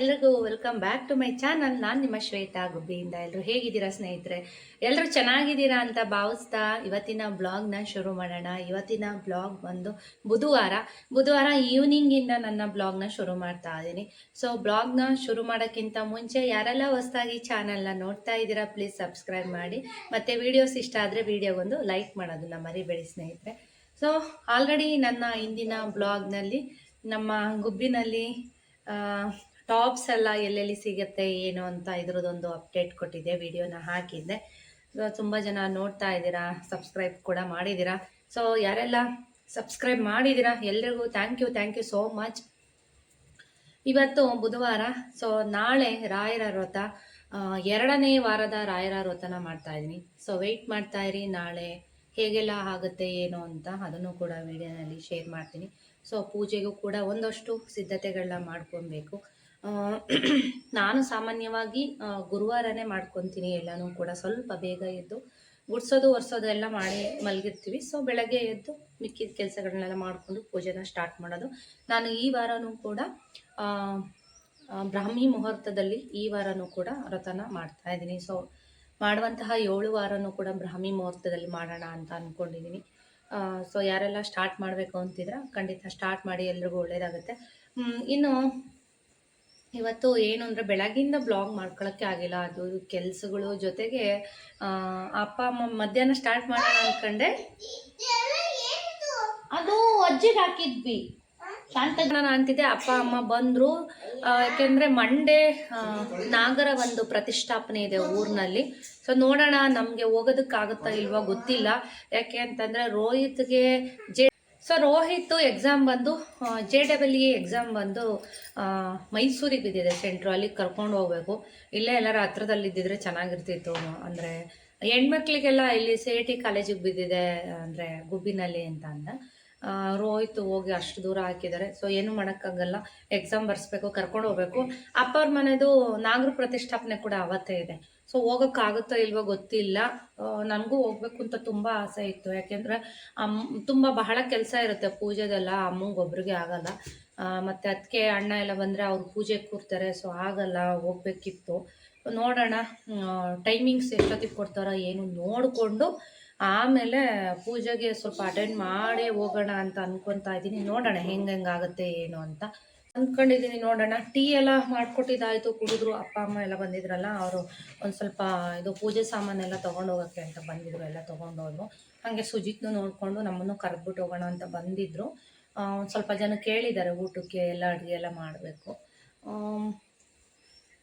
ಎಲ್ರಿಗೂ welcome back to my channel ನಾನು ನಿಮ್ಮ ಶ್ವೇತಾ ಗುಬ್ಬಿಯಿಂದ ಎಲ್ಲರೂ ಹೇಗಿದ್ದೀರಾ ಸ್ನೇಹಿತರೆ? ಎಲ್ಲರೂ ಚೆನ್ನಾಗಿದ್ದೀರಾ ಅಂತ ಭಾವಿಸ್ತಾ ಇವತ್ತಿನ ಬ್ಲಾಗ್ನ ಶುರು ಮಾಡೋಣ. ಇವತ್ತಿನ ಬ್ಲಾಗ್ ಬಂದು ಬುಧವಾರ. ಬುಧವಾರ ಈವ್ನಿಂಗಿಂದ ನನ್ನ ಬ್ಲಾಗ್ನ ಶುರು ಮಾಡ್ತಾ ಇದ್ದೀನಿ. ಸೊ ಬ್ಲಾಗ್ನ ಶುರು ಮಾಡೋಕ್ಕಿಂತ ಮುಂಚೆ ಯಾರೆಲ್ಲ ಹೊಸದಾಗಿ ಚಾನಲ್ನ ನೋಡ್ತಾ ಇದ್ದೀರಾ ಪ್ಲೀಸ್ ಸಬ್ಸ್ಕ್ರೈಬ್ ಮಾಡಿ. ಮತ್ತು ವೀಡಿಯೋಸ್ ಇಷ್ಟ ಆದರೆ ವೀಡಿಯೋಗೊಂದು ಲೈಕ್ ಮಾಡೋದನ್ನ ಮರಿಬೇಡಿ ಸ್ನೇಹಿತರೆ. ಸೊ ಆಲ್ರೆಡಿ ನನ್ನ ಇಂದಿನ ಬ್ಲಾಗ್ನಲ್ಲಿ ನಮ್ಮ ಗುಬ್ಬಿನಲ್ಲಿ ಟಾಪ್ಸ್ ಎಲ್ಲ ಎಲ್ಲೆಲ್ಲಿ ಸಿಗುತ್ತೆ, ಏನು ಅಂತ ಇದ್ರದ್ದೊಂದು ಅಪ್ಡೇಟ್ ಕೊಟ್ಟಿದ್ದೆ ವಿಡಿಯೋನ ಹಾಕಿದ್ದೆ. ಸೊ ತುಂಬ ಜನ ನೋಡ್ತಾ ಇದ್ದೀರಾ, ಸಬ್ಸ್ಕ್ರೈಬ್ ಕೂಡ ಮಾಡಿದ್ದೀರಾ. ಸೊ ಯಾರೆಲ್ಲ ಸಬ್ಸ್ಕ್ರೈಬ್ ಮಾಡಿದ್ದೀರಾ, ಎಲ್ರಿಗೂ thank you thank you so much ಇವತ್ತು ಬುಧವಾರ ಸೊ ನಾಳೆ ರಾಯರ ವ್ರತ. ಎರಡನೇ ವಾರದ ರಾಯರ ವ್ರತನ ಮಾಡ್ತಾ ಇದ್ದೀನಿ. ಸೊ ವೆಯ್ಟ್ ಮಾಡ್ತಾ ಇರಿ, ನಾಳೆ ಹೇಗೆಲ್ಲ ಆಗುತ್ತೆ, ಏನು ಅಂತ ಅದನ್ನು ಕೂಡ ವಿಡಿಯೋನಲ್ಲಿ ಶೇರ್ ಮಾಡ್ತೀನಿ. ಸೊ ಪೂಜೆಗೂ ಕೂಡ ಒಂದಷ್ಟು ಸಿದ್ಧತೆಗಳನ್ನ ಮಾಡ್ಕೊಬೇಕು. ನಾನು ಸಾಮಾನ್ಯವಾಗಿ ಗುರುವಾರನೇ ಮಾಡ್ಕೊತೀನಿ ಎಲ್ಲನೂ ಕೂಡ. ಸ್ವಲ್ಪ ಬೇಗ ಎದ್ದು ಗುಡ್ಸೋದು, ಒರೆಸೋದು ಎಲ್ಲ ಮಾಡಿ ಮಲಗಿರ್ತೀವಿ. ಸೊ ಬೆಳಗ್ಗೆ ಎದ್ದು ಮಿಕ್ಕಿದ ಕೆಲಸಗಳನ್ನೆಲ್ಲ ಮಾಡಿಕೊಂಡು ಪೂಜೆನ ಸ್ಟಾರ್ಟ್ ಮಾಡೋದು. ನಾನು ಈ ವಾರನೂ ಕೂಡ ಬ್ರಾಹ್ಮಿ ಮುಹೂರ್ತದಲ್ಲಿ ಈ ವಾರನೂ ಕೂಡ ವ್ರತನ ಮಾಡ್ತಾ ಇದ್ದೀನಿ. ಸೊ ಮಾಡುವಂತಹ ಏಳು ವಾರನೂ ಕೂಡ ಬ್ರಾಹ್ಮಿ ಮುಹೂರ್ತದಲ್ಲಿ ಮಾಡೋಣ ಅಂತ ಅಂದ್ಕೊಂಡಿದ್ದೀನಿ ಸೊ ಯಾರೆಲ್ಲ ಸ್ಟಾರ್ಟ್ ಮಾಡಬೇಕು ಅಂತಿದ್ರೆ ಖಂಡಿತ ಸ್ಟಾರ್ಟ್ ಮಾಡಿ ಎಲ್ರಿಗೂ ಒಳ್ಳೆಯದಾಗುತ್ತೆ ಇನ್ನು ಇವತ್ತು ಏನು ಅಂದರೆ ಬೆಳಗಿಂದ ಬ್ಲಾಗ್ ಮಾಡ್ಕೊಳ್ಳೋಕ್ಕೆ ಆಗಿಲ್ಲ. ಅದು ಕೆಲಸಗಳು ಜೊತೆಗೆ ಅಪ್ಪ, ಅಮ್ಮ ಮಧ್ಯಾಹ್ನ ಸ್ಟಾರ್ಟ್ ಮಾಡೋಣ ಅಂದ್ಕೊಂಡೆ ಅದು ಅಜ್ಜಿಗೆ ಹಾಕಿದ್ವಿ. ಶಾಂತಜ್ಞಾನ ಅಂತಿದ್ದೆ. ಅಪ್ಪ, ಅಮ್ಮ ಬಂದರು. ಯಾಕೆಂದರೆ ಮಂಡೇ ನಾಗರ ಒಂದು ಪ್ರತಿಷ್ಠಾಪನೆ ಇದೆ ಊರಿನಲ್ಲಿ. ಸೊ ನೋಡೋಣ ನಮಗೆ ಹೋಗೋದಕ್ಕಾಗುತ್ತಾ ಇಲ್ವಾ ಗೊತ್ತಿಲ್ಲ. ಯಾಕೆ ಅಂತಂದರೆ ರೋಹಿತ್ಗೆ ಜೆ ಸೊ ರೋಹಿತ್ ಎಕ್ಸಾಮ್ ಬಂದು ಜೆ ಡಬಲ್ ಇ ಎಕ್ಸಾಮ್ ಬಂದು ಮೈಸೂರಿಗೆ ಬಿದ್ದಿದೆ. ಸೆಂಟ್ರು ಅಲ್ಲಿಗೆ ಕರ್ಕೊಂಡು ಹೋಗ್ಬೇಕು. ಇಲ್ಲೇ ಎಲ್ಲರ ಹತ್ರದಲ್ಲಿದ್ದಿದ್ರೆ ಚೆನ್ನಾಗಿರ್ತಿತ್ತು. ಅಂದರೆ, ಹೆಣ್ಮಕ್ಳಿಗೆಲ್ಲ ಇಲ್ಲಿ ಸಿ ಐ ಟಿ ಕಾಲೇಜಿಗೆ ಬಿದ್ದಿದೆ, ಅಂದರೆ, ಗುಬ್ಬಿನಲ್ಲಿ ಅಂತ ಅಂದ. ರೋಹಿತ್ ಹೋಗಿ ಅಷ್ಟು ದೂರ ಹಾಕಿದ್ದಾರೆ. ಸೊ ಏನು ಮಾಡೋಕ್ಕಾಗಲ್ಲ. ಎಕ್ಸಾಮ್ ಬರ್ಸ್ಬೇಕು, ಕರ್ಕೊಂಡು ಹೋಗ್ಬೇಕು. ಅಪ್ಪ ಅವ್ರ ಮನೆದು ನಾಗರ ಪ್ರತಿಷ್ಠಾಪನೆ ಕೂಡ ಅವತ್ತೇ ಇದೆ. ಸೊ ಹೋಗೋಕ್ಕಾಗುತ್ತೋ ಇಲ್ವೋ ಗೊತ್ತಿಲ್ಲ. ನನಗೂ ಹೋಗ್ಬೇಕು ಅಂತ ತುಂಬ ಆಸೆ ಇತ್ತು. ಯಾಕೆಂದರೆ ತುಂಬಾ ತುಂಬ ಬಹಳ ಕೆಲಸ ಇರುತ್ತೆ ಪೂಜೆದೆಲ್ಲ. ಅಮ್ಮಂಗೆ ಒಬ್ರಿಗೆ ಆಗಲ್ಲ. ಮತ್ತು ಮತ್ತೆ ಅದಕ್ಕೆ ಅಣ್ಣ ಎಲ್ಲ ಬಂದರೆ ಅವ್ರು ಪೂಜೆ ಕೂರ್ತಾರೆ. ಸೊ ಆಗಲ್ಲ ಹೋಗ್ಬೇಕಿತ್ತು. ನೋಡೋಣ. ಟೈಮಿಂಗ್ಸ್ ಎಷ್ಟೊತ್ತಿಗೆ ಕೊಡ್ತಾರೋ ಏನು ನೋಡಿಕೊಂಡು ಆಮೇಲೆ ಪೂಜೆಗೆ ಸ್ವಲ್ಪ ಅಟೆಂಡ್ ಮಾಡೇ ಹೋಗೋಣ ಅಂತ ಅನ್ಕೊತಾ ಇದ್ದೀನಿ. ನೋಡೋಣ ಹೆಂಗೆ ಹೆಂಗಾಗುತ್ತೆ ಏನು ಅಂತ. ಅಂದ್ಕೊಂಡಿದ್ದೀನಿ ನೋಡೋಣ. ಟೀ ಎಲ್ಲ ಮಾಡಿಕೊಟ್ಟಿದ್ದಾಯಿತು, ಕುಡಿದ್ರು. ಅಪ್ಪ, ಅಮ್ಮ ಎಲ್ಲ ಬಂದಿದ್ರಲ್ಲ, ಅವರು ಒಂದು ಸ್ವಲ್ಪ ಇದು ಪೂಜೆ ಸಾಮಾನೆಲ್ಲ ತೊಗೊಂಡು ಹೋಗೋಕ್ಕೆ ಅಂತ ಬಂದಿದ್ರು, ಎಲ್ಲ ತೊಗೊಂಡೋದ್ರು ಹಾಗೆ ಸುಜಿತ್ನು ನೋಡಿಕೊಂಡು ನಮ್ಮನ್ನು ಕರೆದ್ಬಿಟ್ಟು ಹೋಗೋಣ ಅಂತ ಬಂದಿದ್ರು. ಒಂದು ಸ್ವಲ್ಪ ಜನ ಕೇಳಿದ್ದಾರೆ ಊಟಕ್ಕೆ, ಎಲ್ಲ ಅಡುಗೆ ಎಲ್ಲ ಮಾಡಬೇಕು.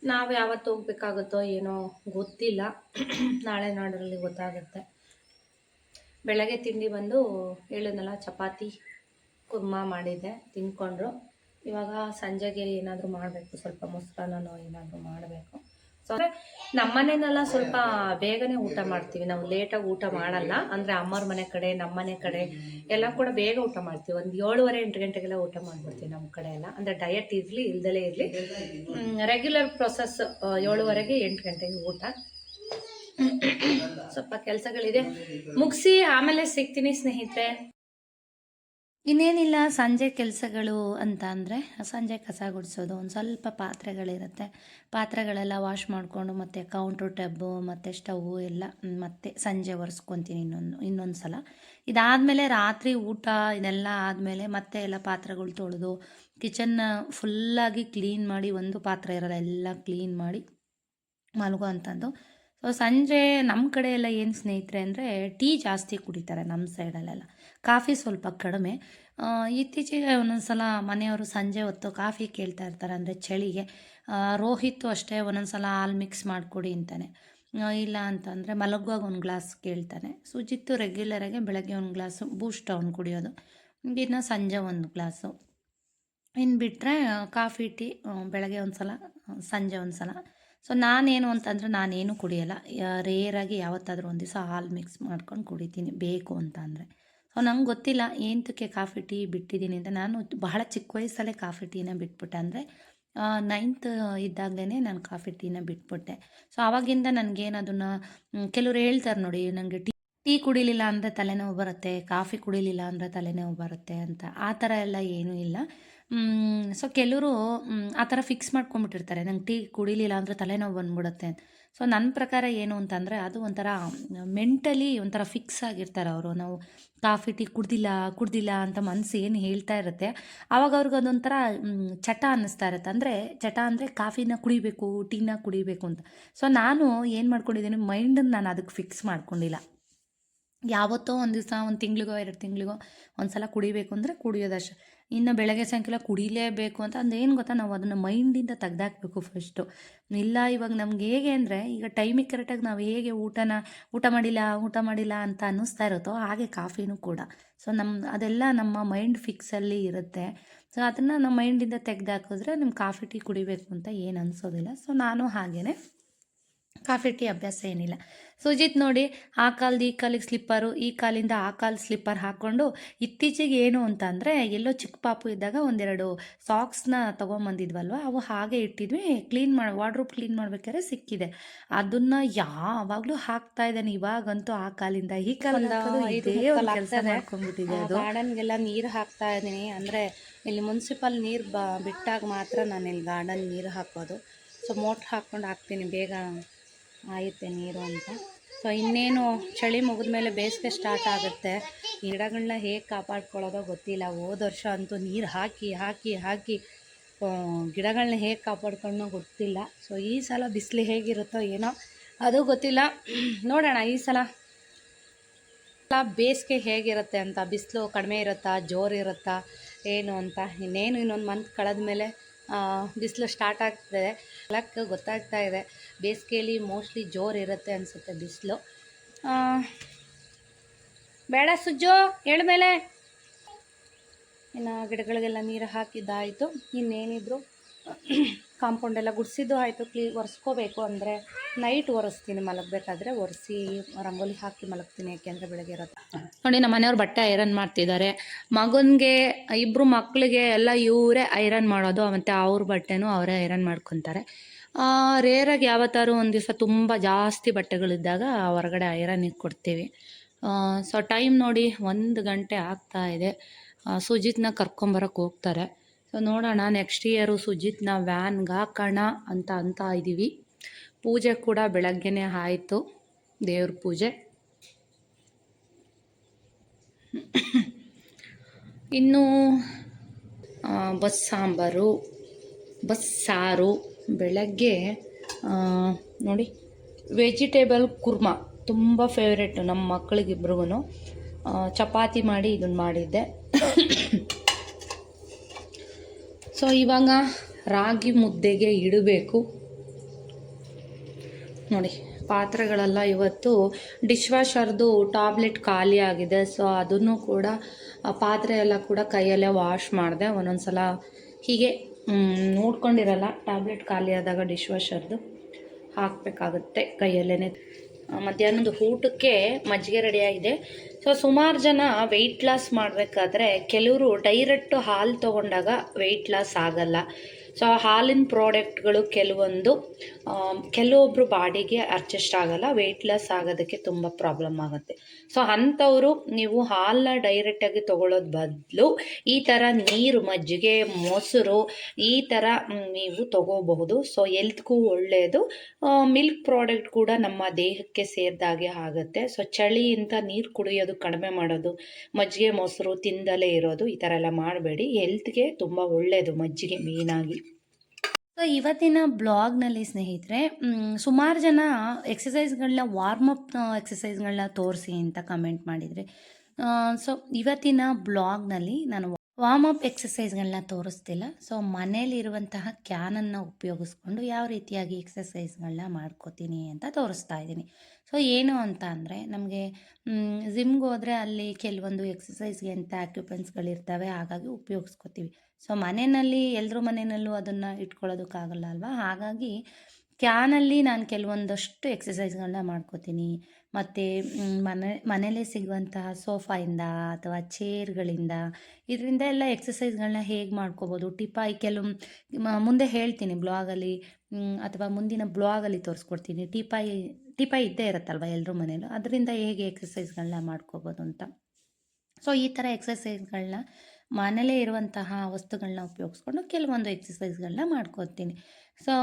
ನಾವು ಯಾವತ್ತು ಹೋಗ್ಬೇಕಾಗುತ್ತೋ ಏನೋ ಗೊತ್ತಿಲ್ಲ. ನಾಳೆ ನಾಡಲ್ಲಿ ಗೊತ್ತಾಗುತ್ತೆ. ಬೆಳಗ್ಗೆ ತಿಂಡಿ ಬಂದು ಹೇಳಿದ್ನಲ್ಲ, ಚಪಾತಿ, ಕುರ್ಮಾ ಮಾಡಿದ್ದೆ, ತಿನ್ಕೊಂಡ್ರು. ಇವಾಗ ಸಂಜೆಗೆ ಏನಾದರೂ ಮಾಡಬೇಕು, ಸ್ವಲ್ಪ ಮೊಸರನ್ನೋ ಏನಾದರೂ ಮಾಡಬೇಕು. ಸೊ ಅಂದರೆ ನಮ್ಮನೆನೆಲ್ಲ ಸ್ವಲ್ಪ ಬೇಗನೆ ಊಟ ಮಾಡ್ತೀವಿ. ನಾವು ಲೇಟಾಗಿ ಊಟ ಮಾಡಲ್ಲ. ಅಂದರೆ ಅಮ್ಮರ ಮನೆ ಕಡೆ ನಮ್ಮನೆ ಕಡೆ ಎಲ್ಲ ಕೂಡ ಬೇಗ ಊಟ ಮಾಡ್ತೀವಿ. ಒಂದು ಏಳುವರೆ, ಎಂಟು ಗಂಟೆಗೆಲ್ಲ ಊಟ ಮಾಡ್ಬಿಡ್ತೀವಿ ನಮ್ಮ ಕಡೆ ಎಲ್ಲ. ಅಂದರೆ ಡಯಟ್ ಇರಲಿ, ಇಲ್ದಲೇ ಇರಲಿ. ರೆಗ್ಯುಲರ್ ಪ್ರೊಸೆಸ್ ಏಳುವರೆಗೆ ಎಂಟು ಗಂಟೆಗೆ ಊಟ. ಸ್ವಲ್ಪ ಕೆಲಸಗಳಿದೆ. ಮುಗಿಸಿ, ಆಮೇಲೆ ಸಿಗ್ತೀನಿ ಸ್ನೇಹಿತರೆ. ಇನ್ನೇನಿಲ್ಲ, ಸಂಜೆ ಕೆಲಸಗಳು ಅಂತ ಅಂದರೆ ಸಂಜೆ ಕಸ ಗುಡಿಸೋದು, ಒಂದು ಸ್ವಲ್ಪ ಪಾತ್ರೆಗಳಿರುತ್ತೆ. ಪಾತ್ರೆಗಳೆಲ್ಲ ವಾಶ್ ಮಾಡಿಕೊಂಡು ಮತ್ತು ಕೌಂಟ್ರ್ ಟಬ್ಬು ಮತ್ತು ಸ್ಟವ್ ಎಲ್ಲ ಮತ್ತೆ ಸಂಜೆ ಒರೆಸ್ಕೊತೀನಿ ಇನ್ನೊಂದು ಇನ್ನೊಂದು ಸಲ ಇದಾದಮೇಲೆ ರಾತ್ರಿ ಊಟ ಇದೆಲ್ಲ ಆದಮೇಲೆ ಮತ್ತೆ ಎಲ್ಲ ಪಾತ್ರೆಗಳು ತೊಳೆದು ಕಿಚನ್ನ ಫುಲ್ಲಾಗಿ ಕ್ಲೀನ್ ಮಾಡಿ ಒಂದು ಪಾತ್ರೆ ಇರೋಲ್ಲ, ಎಲ್ಲ ಕ್ಲೀನ್ ಮಾಡಿ ಮಲಗೋ ಅಂಥದ್ದು. ಸೊ ಸಂಜೆ ನಮ್ಮ ಕಡೆ ಎಲ್ಲ ಏನು ಸ್ನೇಹಿತರೆ ಅಂದರೆ ಟೀ ಜಾಸ್ತಿ ಕುಡಿತಾರೆ ನಮ್ಮ ಸೈಡಲ್ಲೆಲ್ಲ. ಕಾಫಿ ಸ್ವಲ್ಪ ಕಡಿಮೆ. ಇತ್ತೀಚೆಗೆ ಒಂದೊಂದು ಸಲ ಮನೆಯವರು ಸಂಜೆ ಹೊತ್ತು ಕಾಫಿ ಕೇಳ್ತಾ ಇರ್ತಾರೆ ಅಂದರೆ ಚಳಿಗೆ. ರೋಹಿತ್ ರೋಹಿತ್ತು ಅಷ್ಟೇ ಒಂದೊಂದು ಸಲ ಹಾಲು ಮಿಕ್ಸ್ ಮಾಡಿಕೊಡಿ ಅಂತಾನೆ. ಇಲ್ಲ ಅಂತಂದರೆ ಮಲಗುವಾಗ ಒಂದು ಗ್ಲಾಸ್ ಕೇಳ್ತಾನೆ. ಸುಜಿತ್ತು ರೆಗ್ಯುಲರಾಗಿ ಬೆಳಗ್ಗೆ ಒಂದು ಗ್ಲಾಸು ಬೂಸ್ಟ್ ಅವ್ನು ಕುಡಿಯೋದು. ಇನ್ನು ಸಂಜೆ ಒಂದು ಗ್ಲಾಸು. ಇನ್ನು ಬಿಟ್ಟರೆ ಕಾಫಿ, ಟೀ ಬೆಳಗ್ಗೆ ಒಂದು ಸಲ ಸಂಜೆ ಒಂದು ಸಲ ಸೊ ನಾನೇನು ಅಂತಂದರೆ ನಾನೇನು ಕುಡಿಯಲ್ಲ. ರೇರಾಗಿ ಯಾವತ್ತಾದರೂ ಒಂದು ದಿವಸ ಹಾಲು ಮಿಕ್ಸ್ ಮಾಡ್ಕೊಂಡು ಕುಡಿತೀನಿ. ಬೇಕು ಅಂತ ಅಂದರೆ ಸೊ ನಂಗೆ ಗೊತ್ತಿಲ್ಲ ಏನಕ್ಕೆ ಕಾಫಿ, ಟೀ ಬಿಟ್ಟಿದ್ದೀನಿ ಅಂತ. ನಾನು ಬಹಳ ಚಿಕ್ಕ ವಯಸ್ಸಲ್ಲೇ ಕಾಫಿ, ಟೀನ ಬಿಟ್ಬಿಟ್ಟೆ ಅಂದರೆ ನೈನ್ತ್ ಇದ್ದಾಗಲೇ ನಾನು ಕಾಫಿ, ಟೀನ ಬಿಟ್ಬಿಟ್ಟೆ. ಸೊ ಆವಾಗಿಂದ ನನಗೇನು ಅದನ್ನು ಕೆಲವ್ರು ಹೇಳ್ತಾರೆ ನೋಡಿ ನನಗೆ ಟೀ ಟೀ ಕುಡಿಲಿಲ್ಲ ಅಂದರೆ ತಲೆನೋವು ಬರುತ್ತೆ, ಕಾಫಿ ಕುಡಿಲಿಲ್ಲ ಅಂದರೆ ತಲೆನೋವು ಬರುತ್ತೆ ಅಂತ. ಆ ಥರ ಎಲ್ಲ ಏನೂ ಇಲ್ಲ. ಸೊ ಕೆಲವರು ಆ ಥರ ಫಿಕ್ಸ್ ಮಾಡ್ಕೊಂಬಿಟ್ಟಿರ್ತಾರೆ ನಂಗೆ ಟೀ ಕುಡಿಲಿಲ್ಲ ಅಂದರೆ ತಲೆನೋವು ಬಂದ್ಬಿಡುತ್ತೆ ಸೊ ನನ್ನ ಪ್ರಕಾರ ಏನು ಅಂತಂದರೆ ಅದು ಒಂಥರ ಮೆಂಟಲಿ ಒಂಥರ ಫಿಕ್ಸ್ ಆಗಿರ್ತಾರೆ ಅವರು. ನಾವು ಕಾಫಿ, ಟೀ ಕುಡ್ದಿಲ್ಲ ಕುಡ್ದಿಲ್ಲ ಅಂತ ಮನಸ್ಸು ಏನು ಹೇಳ್ತಾ ಇರುತ್ತೆ. ಆವಾಗ ಅವ್ರಿಗೆ ಅದೊಂಥರ ಚಟ ಅನ್ನಿಸ್ತಾ ಇರುತ್ತೆ. ಅಂದರೆ ಚಟ ಅಂದರೆ ಕಾಫಿನ ಕುಡಿಬೇಕು, ಟೀನ ಕುಡಿಬೇಕು ಅಂತ. ಸೊ ನಾನು ಏನು ಮಾಡ್ಕೊಂಡಿದ್ದೀನಿ ಮೈಂಡನ್ನು ನಾನು ಅದಕ್ಕೆ ಫಿಕ್ಸ್ ಮಾಡ್ಕೊಂಡಿಲ್ಲ. ಯಾವತ್ತೋ ಒಂದು ದಿವಸ, ಒಂದು ತಿಂಗಳಿಗೋ, ಎರಡು ತಿಂಗಳಿಗೋ ಒಂದು ಸಲ ಕುಡಿಬೇಕು ಅಂದರೆ ಕುಡಿಯೋದಷ್ಟೆ. ಇನ್ನು ಬೆಳಗ್ಗೆ ಸಾಯಂಕಾಲ ಕುಡಿಲೇಬೇಕು ಅಂತ ಅಂದೇನು ಗೊತ್ತಾ, ನಾವು ಅದನ್ನು ಮೈಂಡಿಂದ ತೆಗ್ದಾಕ್ಬೇಕು ಫಸ್ಟು ಇಲ್ಲ, ಇವಾಗ ನಮ್ಗೆ ಹೇಗೆ ಅಂದರೆ, ಈಗ ಟೈಮಿಗೆ ಕರೆಕ್ಟಾಗಿ ನಾವು ಹೇಗೆ ಊಟನ, ಊಟ ಮಾಡಿಲ್ಲ ಊಟ ಮಾಡಿಲ್ಲ ಅಂತ ಅನ್ನಿಸ್ತಾ ಇರುತ್ತೋ, ಹಾಗೆ ಕಾಫಿನೂ ಕೂಡ. ಸೊ ನಮ್ಮ ಅದೆಲ್ಲ ನಮ್ಮ ಮೈಂಡ್ ಫಿಕ್ಸಲ್ಲಿ ಇರುತ್ತೆ. ಸೊ ಅದನ್ನು ನಮ್ಮ ಮೈಂಡಿಂದ ತೆಗ್ದಾಕಿದ್ರೆ ನಿಮ್ಮ ಕಾಫಿ ಟೀ ಕುಡಿಬೇಕು ಅಂತ ಏನು ಅನಿಸೋದಿಲ್ಲ. ಸೊ ನಾನು ಹಾಗೇ ಕಾಫಿ ಟೀ ಅಭ್ಯಾಸ ಏನಿಲ್ಲ. ಸುಜಿತ್ ನೋಡಿ ಆ ಕಾಲದ ಈ ಕಾಲಿಗೆ ಸ್ಲಿಪ್ಪರು ಈ ಕಾಲಿಂದ ಆ ಕಾಲು ಸ್ಲಿಪ್ಪರ್ ಹಾಕ್ಕೊಂಡು ಇತ್ತೀಚೆಗೆ ಏನು ಅಂತ ಅಂದರೆ ಎಲ್ಲೋ ಚಿಕ್ಕ ಪಾಪು ಇದ್ದಾಗ ಒಂದೆರಡು ಸಾಕ್ಸ್ನ ತೊಗೊಂಬಂದಿದ್ವಲ್ವ ಅವು ಹಾಗೆ ಇಟ್ಟಿದ್ವಿ ಕ್ಲೀನ್ ಮಾಡಿ ವಾರ್ಡ್ರೂಪ್ ಕ್ಲೀನ್ ಮಾಡ್ಬೇಕಾದ್ರೆ ಸಿಕ್ಕಿದೆ. ಅದನ್ನು ಯಾವಾಗಲೂ ಹಾಕ್ತಾ ಇದ್ದಾನೆ ಇವಾಗಂತೂ ಆ ಕಾಲಿಂದ ಈ ಕೆಲಸ. ಮಾಡ್ಕೊಂಡ್ಬಿಟ್ಟಿದೆ ಅದು. ಗಾರ್ಡನ್ಗೆಲ್ಲ ನೀರು ಹಾಕ್ತಾ ಇದ್ದೀನಿ. ಅಂದರೆ ಇಲ್ಲಿ ಮುನ್ಸಿಪಲ್ ನೀರು ಬ ಬಿಟ್ಟಾಗ ಮಾತ್ರ ನಾನು ಇಲ್ಲಿ ಗಾರ್ಡನ್ ನೀರು ಹಾಕೋದು. ಸೊ ಮೋಟ್ರ್ ಹಾಕ್ಕೊಂಡು ಹಾಕ್ತೀನಿ ಬೇಗ. ಆಯುತ್ತೆ ನೀರು ಅಂತ. ಸೊ ಇನ್ನೇನು ಚಳಿ ಮುಗಿದ ಮೇಲೆ ಬೇಸಿಗೆ ಸ್ಟಾರ್ಟ್ ಆಗುತ್ತೆ. ಗಿಡಗಳನ್ನ ಹೇಗೆ ಕಾಪಾಡ್ಕೊಳ್ಳೋದೋ ಗೊತ್ತಿಲ್ಲ. ಹೋದ ವರ್ಷ ಅಂತೂ ನೀರು ಹಾಕಿ ಹಾಕಿ ಹಾಕಿ ಗಿಡಗಳನ್ನ ಹೇಗೆ ಕಾಪಾಡ್ಕೊಂಡೋ ಗೊತ್ತಿಲ್ಲ. ಸೊ ಈ ಸಲ ಬಿಸಿಲು ಹೇಗಿರುತ್ತೋ ಏನೋ ಅದು ಗೊತ್ತಿಲ್ಲ. ನೋಡೋಣ ಈ ಸಲ. ಬೇಸಿಗೆ ಹೇಗಿರುತ್ತೆ ಅಂತ, ಬಿಸಿಲು ಕಡಿಮೆ ಇರುತ್ತಾ, ಜೋರು ಇರುತ್ತಾ, ಏನು ಅಂತ. ಇನ್ನೇನು ಇನ್ನೊಂದು ಮಂತ್ ಕಳೆದ ಮೇಲೆ ಬಿಸಿಲು ಸ್ಟಾರ್ಟ್ ಆಗ್ತಿದೆ. ಲಕ್ ಗೊತ್ತಾಗ್ತಾ ಇದೆ. ಬೇಸಿಗೆಯಲ್ಲಿ ಮೋಸ್ಟ್ಲಿ ಜೋರು ಇರುತ್ತೆ ಅನಿಸುತ್ತೆ ಬಿಸಿಲು. ಬೇಡ ಸುಜ್ಜು ಮೇಲೆ. ಇನ್ನು ಗಿಡಗಳಿಗೆಲ್ಲ ನೀರು ಹಾಕಿದ್ದಾಯಿತು. ಇನ್ನೇನಿದ್ರು? ಕಾಂಪೌಂಡ್ ಎಲ್ಲ ಗುಡಿಸಿದ್ದು ಆಯಿತು. ಕ್ಲೀ ಒರೆಸ್ಕೋಬೇಕು ಅಂದರೆ ನೈಟ್ ಒರೆಸ್ತೀನಿ, ಮಲಗಬೇಕಾದ್ರೆ ಒರೆಸಿ ರಂಗೋಲಿ ಹಾಕಿ ಮಲಗ್ತೀನಿ ಯಾಕೆಂದರೆ ಬೆಳಗ್ಗೆ ಇರುತ್ತೆ ನೋಡಿ, ನಮ್ಮ ಮನೆಯವ್ರು ಬಟ್ಟೆ ಐರನ್ ಮಾಡ್ತಿದ್ದಾರೆ. ಮಗನಿಗೆ ಇಬ್ಬರು ಮಕ್ಕಳಿಗೆ ಎಲ್ಲ ಇವರೇ ಐರನ್ ಮಾಡೋದು, ಮತ್ತು ಅವ್ರ ಬಟ್ಟೆನೂ ಅವರೇ ಐರನ್ ಮಾಡ್ಕೊತಾರೆ. ರೇರಾಗಿ ಯಾವತ್ತಾರು ಒಂದು ದಿವಸ ತುಂಬ ಜಾಸ್ತಿ ಬಟ್ಟೆಗಳಿದ್ದಾಗ ಹೊರಗಡೆ ಐರನ್ ಕೊಡ್ತೀವಿ ಸೊ ಟೈಮ್ ನೋಡಿ ಒಂದು ಗಂಟೆ ಆಗ್ತಾ ಇದೆ. ಸುಜಿತ್ನ ಕರ್ಕೊಂಬರಕ್ಕೆ ಹೋಗ್ತಾರೆ. ಸೊ ನೋಡೋಣ ನೆಕ್ಸ್ಟ್ ಇಯರು ಸುಜಿತ್ನ ವ್ಯಾನ್ಗೆ ಹಾಕೋಣ ಅಂತ ಅಂತ ಇದ್ದೀವಿ ಪೂಜೆ ಕೂಡ ಬೆಳಗ್ಗೆನೇ ಆಯಿತು, ದೇವ್ರ ಪೂಜೆ. ಇನ್ನು ಬಸ್ ಸಾಂಬಾರು, ಬಸ್ ಸಾರು, ಬೆಳಗ್ಗೆ ನೋಡಿ ವೆಜಿಟೇಬಲ್ ಕುರ್ಮಾ, ತುಂಬ ಫೇವ್ರೇಟು ನಮ್ಮ ಮಕ್ಕಳಿಗಿಬ್ರಿಗೂ ಚಪಾತಿ ಮಾಡಿ ಇದನ್ನು ಮಾಡಿದ್ದೆ. ಸೊ ಇವಾಗ ರಾಗಿ ಮುದ್ದೆಗೆ ಇಡಬೇಕು. ನೋಡಿ, ಪಾತ್ರೆಗಳೆಲ್ಲ ಇವತ್ತು ಡಿಶ್ ವಾಷರ್ದು ಟ್ಯಾಬ್ಲೆಟ್ ಖಾಲಿ ಆಗಿದೆ. ಸೊ ಅದನ್ನು ಕೂಡ ಪಾತ್ರೆ ಎಲ್ಲ ಕೂಡ ಕೈಯಲ್ಲೇ ವಾಶ್ ಮಾಡಿದೆ. ಒಂದೊಂದು ಸಲ ಹೀಗೆ ನೋಡ್ಕೊಂಡಿರಲ್ಲ, ಟ್ಯಾಬ್ಲೆಟ್ ಖಾಲಿ ಆದಾಗ ಡಿಶ್ ವಾಷರ್ದು ಹಾಕಬೇಕಾಗುತ್ತೆ ಕೈಯಲ್ಲೇ ಮಧ್ಯಾಹ್ನದ ಊಟಕ್ಕೆ ಮಜ್ಜಿಗೆ ರೆಡಿಯಾಗಿದೆ ಸೊ ಸುಮಾರು ಜನ ವೆಯ್ಟ್ ಲಾಸ್ ಮಾಡಬೇಕಾದ್ರೆ ಕೆಲವರು ಡೈರೆಕ್ಟು ಹಾಲು ತೊಗೊಂಡಾಗ ವೆಯ್ಟ್ ಲಾಸ್ ಆಗಲ್ಲ. ಸೊ ಹಾಲಿನ ಪ್ರಾಡಕ್ಟ್ಗಳು ಕೆಲವೊಂದು ಕೆಲವೊಬ್ಬರು ಬಾಡಿಗೆ ಅಡ್ಜಸ್ಟ್ ಆಗಲ್ಲ ವೆಯ್ಟ್ ಲಾಸ್ ಆಗೋದಕ್ಕೆ ತುಂಬ ಪ್ರಾಬ್ಲಮ್ ಆಗುತ್ತೆ. ಸೊ ಅಂಥವರು ನೀವು ಹಾಲನ್ನ ಡೈರೆಕ್ಟಾಗಿ ತೊಗೊಳ್ಳೋದು ಬದಲು ಈ ಥರ ನೀರು, ಮಜ್ಜಿಗೆ, ಮೊಸರು ಈ ಥರ ನೀವು ತಗೋಬಹುದು. ಸೊ ಎಲ್ತ್ಗೂ ಒಳ್ಳೆಯದು ಮಿಲ್ಕ್ ಪ್ರಾಡಕ್ಟ್ ಕೂಡ ನಮ್ಮ ದೇಹಕ್ಕೆ ಸೇರಿದಾಗೆ ಆಗುತ್ತೆ. ಸೊ ಚಳಿಯಿಂದ ನೀರು ಕುಡಿಯೋದು ಕಡಿಮೆ ಮಾಡೋದು, ಮಜ್ಜಿಗೆ, ಮೊಸರು ತಿಂದಲೇ ಇರೋದು ಈ ಥರ ಎಲ್ಲ ಮಾಡಬೇಡಿ. ಹೆಲ್ತ್ಗೆ ತುಂಬ ಒಳ್ಳೆಯದು ಮಜ್ಜಿಗೆ ಮೇಯ್ನಾಗಿ ಸೊ ಇವತ್ತಿನ ಬ್ಲಾಗ್ನಲ್ಲಿ ಸ್ನೇಹಿತರೆ ಸುಮಾರು ಜನ ಎಕ್ಸಸೈಸ್ಗಳನ್ನ ಅಪ್ ಎಕ್ಸಸೈಸ್ಗಳನ್ನ ತೋರಿಸಿ ಅಂತ ಕಮೆಂಟ್ ಮಾಡಿದರೆ. ಸೊ ಇವತ್ತಿನ ಬ್ಲಾಗ್ನಲ್ಲಿ ನಾನು ವಾರ್ಮ್ ಅಪ್ ಎಕ್ಸಸೈಸ್ಗಳನ್ನ ತೋರಿಸ್ತಿಲ್ಲ. ಸೊ ಮನೇಲಿರುವಂತಹ ಕ್ಯಾನನ್ನು ಉಪಯೋಗಿಸ್ಕೊಂಡು ಯಾವ ರೀತಿಯಾಗಿ ಎಕ್ಸಸೈಸ್ಗಳನ್ನ ಮಾಡ್ಕೋತೀನಿ ಅಂತ ತೋರಿಸ್ತಾ ಇದ್ದೀನಿ. ಸೊ ಏನು ಅಂತ ಅಂದರೆ ನಮಗೆ ಜಿಮ್ಗೆ ಹೋದರೆ ಅಲ್ಲಿ ಕೆಲವೊಂದು ಎಕ್ಸಸೈಸ್ಗೆ ಅಂತ ಆಕ್ಯುಪೆನ್ಸ್ಗಳಿರ್ತವೆ ಹಾಗಾಗಿ ಉಪಯೋಗಿಸ್ಕೋತೀವಿ. ಸೊ ಮನೆಯಲ್ಲಿ ಎಲ್ಲರೂ ಮನೆಯಲ್ಲೂ ಅದನ್ನು ಇಟ್ಕೊಳ್ಳೋದಕ್ಕಾಗಲ್ಲ ಅಲ್ವಾ? ಹಾಗಾಗಿ ಕ್ಯಾನಲ್ಲಿ ನಾನು ಕೆಲವೊಂದಷ್ಟು ಎಕ್ಸಸೈಸ್ಗಳನ್ನ ಮಾಡ್ಕೋತೀನಿ. ಮತ್ತು ಮನೆ, ಮನೆಯಲ್ಲೇ ಸಿಗುವಂತಹ ಸೋಫಾಯಿಂದ ಅಥವಾ ಚೇರ್ಗಳಿಂದ ಇದರಿಂದ ಎಲ್ಲ ಎಕ್ಸಸೈಸ್ಗಳನ್ನ ಹೇಗೆ ಮಾಡ್ಕೋಬೋದು? ಟಿಪಾಯಿ ಕೆಲವು ಮುಂದೆ ಹೇಳ್ತೀನಿ ಬ್ಲಾಗಲ್ಲಿ ಅಥವಾ ಮುಂದಿನ ಬ್ಲಾಗಲ್ಲಿ ತೋರಿಸ್ಕೊಡ್ತೀನಿ. ಟಿಪಾಯಿ ಟಿಪಾಯಿ ಇದ್ದೇ ಇರುತ್ತಲ್ವ ಎಲ್ಲರೂ ಮನೇಲೂ? ಅದರಿಂದ ಹೇಗೆ ಎಕ್ಸಸೈಸ್ಗಳನ್ನ ಮಾಡ್ಕೋಬೋದು ಅಂತ. ಸೊ ಈ ಥರ ಎಕ್ಸಸೈಸ್ಗಳನ್ನ ಮನೇಲೇ ಇರುವಂತಹ ವಸ್ತುಗಳನ್ನ ಉಪಯೋಗಿಸ್ಕೊಂಡು ಕೆಲವೊಂದು ಎಕ್ಸಸೈಸ್ಗಳನ್ನ ಮಾಡ್ಕೋತೀನಿ. ಸೊ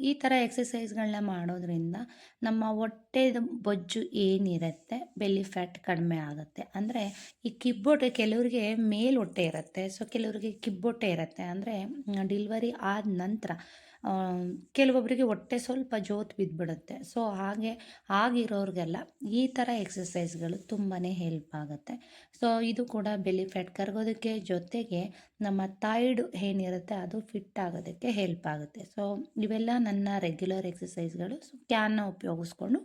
ಈ ಥರ ಎಕ್ಸಸೈಸ್ಗಳನ್ನ ಮಾಡೋದ್ರಿಂದ ನಮ್ಮ ಹೊಟ್ಟೆದ ಬೊಜ್ಜು ಏನಿರುತ್ತೆ ಬೆಲ್ಲಿ ಫ್ಯಾಟ್ ಕಡಿಮೆ ಆಗುತ್ತೆ. ಅಂದರೆ ಈ ಕಿಬ್ಬೊಟ್ಟೆ ಕೆಲವರಿಗೆ ಮೇಲ್ ಹೊಟ್ಟೆ ಇರುತ್ತೆ ಸೊ ಕೆಲವರಿಗೆ ಕಿಬ್ಬೊಟ್ಟೆ ಇರುತ್ತೆ. ಅಂದರೆ ಡಿಲ್ವರಿ ಆದ ನಂತರ ಕೆಲವೊಬ್ಬರಿಗೆ ಹೊಟ್ಟೆ ಸ್ವಲ್ಪ ಜೋತು ಬಿದ್ದುಬಿಡುತ್ತೆ ಸೊ ಹಾಗೆ ಆಗಿರೋರಿಗೆಲ್ಲ ಈ ಥರ ಎಕ್ಸಸೈಸ್ಗಳು ತುಂಬಾ ಹೆಲ್ಪ್ ಆಗುತ್ತೆ. ಸೊ ಇದು ಕೂಡ ಬೆಲಿ ಫ್ಯಾಟ್ ಕರಗೋದಕ್ಕೆ ಜೊತೆಗೆ ನಮ್ಮ ಥೈಡ್ ಏನಿರುತ್ತೆ, ಅದು ಫಿಟ್ ಆಗೋದಕ್ಕೆ ಹೆಲ್ಪ್ ಆಗುತ್ತೆ. ಸೊ ಇವೆಲ್ಲ ನನ್ನ ರೆಗ್ಯುಲರ್ ಎಕ್ಸಸೈಸ್ಗಳು ಸೊ ಕ್ಯಾನ್ನ ಉಪಯೋಗಿಸ್ಕೊಂಡು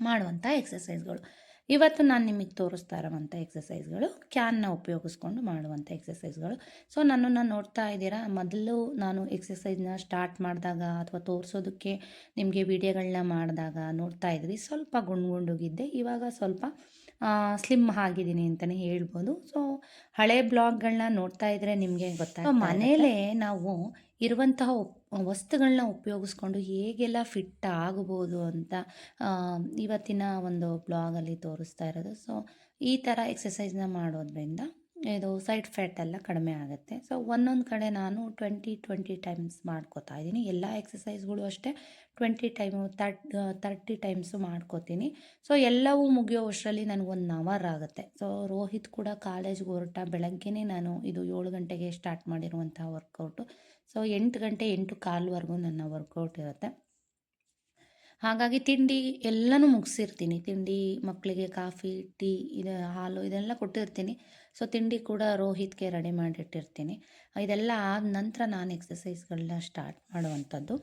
ಮಾಡುವಂಥ ಎಕ್ಸಸೈಸ್ಗಳು ಇವತ್ತು ನಾನು ನಿಮಗೆ ತೋರಿಸ್ತಾ ಇರೋವಂಥ ಎಕ್ಸಸೈಸ್ಗಳು ಕ್ಯಾನ್ನ ಉಪಯೋಗಿಸ್ಕೊಂಡು ಮಾಡುವಂಥ ಎಕ್ಸಸೈಸ್ಗಳು ಸೊ ನನ್ನನ್ನು ನೋಡ್ತಾ ಇದ್ದೀರಾ? ಮೊದಲು ನಾನು ಎಕ್ಸಸೈಸ್ನ ಸ್ಟಾರ್ಟ್ ಮಾಡಿದಾಗ ಅಥವಾ ತೋರಿಸೋದಕ್ಕೆ ನಿಮಗೆ ವಿಡಿಯೋಗಳನ್ನ ಮಾಡಿದಾಗ ನೋಡ್ತಾ ಇದ್ರಿ. ಸ್ವಲ್ಪ ಗುಂಡ್ಗುಂಡೋಗಿದ್ದೆ ಇವಾಗ ಸ್ವಲ್ಪ ಸ್ಲಿಮ್ ಆಗಿದ್ದೀನಿ ಅಂತಲೇ ಹೇಳ್ಬೋದು. ಸೊ ಹಳೆ ಬ್ಲಾಗ್ಗಳನ್ನ ನೋಡ್ತಾ ಇದ್ದರೆ ನಿಮಗೆ ಗೊತ್ತಾಗ ಮನೇಲೇ ನಾವು ಇರುವಂತಹ ವಸ್ತುಗಳನ್ನ ಉಪಯೋಗಿಸ್ಕೊಂಡು ಹೇಗೆಲ್ಲ ಫಿಟ್ ಆಗ್ಬೋದು ಅಂತ ಇವತ್ತಿನ ಒಂದು ಬ್ಲಾಗಲ್ಲಿ ತೋರಿಸ್ತಾ ಇರೋದು. ಸೊ ಈ ಥರ ಎಕ್ಸಸೈಸ್ನ ಮಾಡೋದ್ರಿಂದ ಇದು ಸೈಡ್ ಫ್ಯಾಟ್ ಎಲ್ಲ ಕಡಿಮೆ ಆಗುತ್ತೆ. ಸೊ ಒಂದೊಂದು ಕಡೆ ನಾನು ಟ್ವೆಂಟಿ ಟ್ವೆಂಟಿ ಟೈಮ್ಸ್ ಮಾಡ್ಕೋತಾ ಇದ್ದೀನಿ. ಎಲ್ಲ ಎಕ್ಸಸೈಸ್ಗಳು ಅಷ್ಟೇ ಟ್ವೆಂಟಿ ಟೈಮು ತರ್ಟ್ ತರ್ಟಿ ಟೈಮ್ಸು ಮಾಡ್ಕೋತೀನಿ. ಸೊ ಎಲ್ಲವೂ ಮುಗಿಯೋ ಅಷ್ಟರಲ್ಲಿ ನನಗೆ ಒಂದು ಅವರ್ ಆಗುತ್ತೆ. ಸೊ ರೋಹಿತ್ ಕೂಡ ಕಾಲೇಜ್ಗೆ ಹೊರಟ ಬೆಳಗ್ಗೆನೇ ನಾನು ಇದು ಏಳು ಗಂಟೆಗೆ ಸ್ಟಾರ್ಟ್ ಮಾಡಿರುವಂಥ ವರ್ಕೌಟು ಸೊ ಎಂಟು ಗಂಟೆ ಎಂಟು ಕಾಲ್ವರೆಗೂ ನನ್ನ ವರ್ಕೌಟ್ ಇರುತ್ತೆ. ಹಾಗಾಗಿ ತಿಂಡಿ ಎಲ್ಲನೂ ಮುಗಿಸಿರ್ತೀನಿ. ತಿಂಡಿ ಮಕ್ಕಳಿಗೆ ಕಾಫಿ, ಟೀ, ಇದು ಹಾಲು ಇದೆಲ್ಲ ಕೊಟ್ಟಿರ್ತೀನಿ. ಸೊ ತಿಂಡಿ ಕೂಡ ರೋಹಿತ್ಗೆ ರೆಡಿ ಮಾಡಿಟ್ಟಿರ್ತೀನಿ. ಇದೆಲ್ಲ ಆದ ನಂತರ ನಾನು ಎಕ್ಸಸೈಸ್ಗಳನ್ನ ಸ್ಟಾರ್ಟ್ ಮಾಡುವಂಥದ್ದು.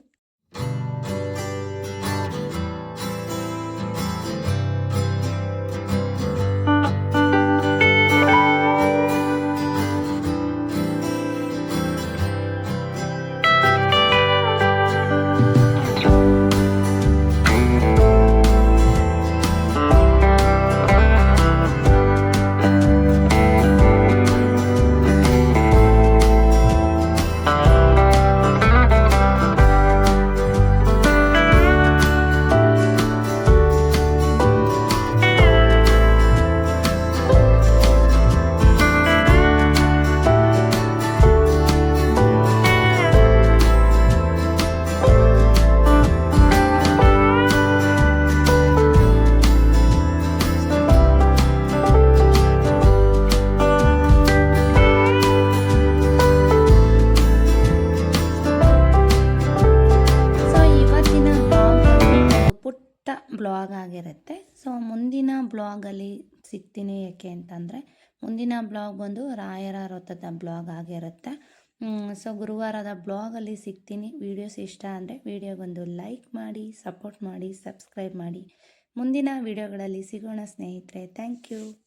ಬ್ಲಾಗ್ ಆಗಿರುತ್ತೆ. ಸೊ ಮುಂದಿನ ಬ್ಲಾಗಲ್ಲಿ ಸಿಗ್ತೀನಿ ಯಾಕೆ ಅಂತಂದರೆ, ಮುಂದಿನ ಬ್ಲಾಗ್ ಬಂದು ರಾಯರ ವೃತ್ತದ ಬ್ಲಾಗ್ ಆಗಿರುತ್ತೆ. ಸೊ ಗುರುವಾರದ ಬ್ಲಾಗಲ್ಲಿ ಸಿಗ್ತೀನಿ. ವೀಡಿಯೋಸ್ ಇಷ್ಟ ಅಂದರೆ ಬಂದು ಲೈಕ್ ಮಾಡಿ ಸಪೋರ್ಟ್ ಮಾಡಿ ಸಬ್ಸ್ಕ್ರೈಬ್ ಮಾಡಿ. ಮುಂದಿನ ವಿಡಿಯೋಗಳಲ್ಲಿ ಸಿಗೋಣ ಸ್ನೇಹಿತರೆ. Thank you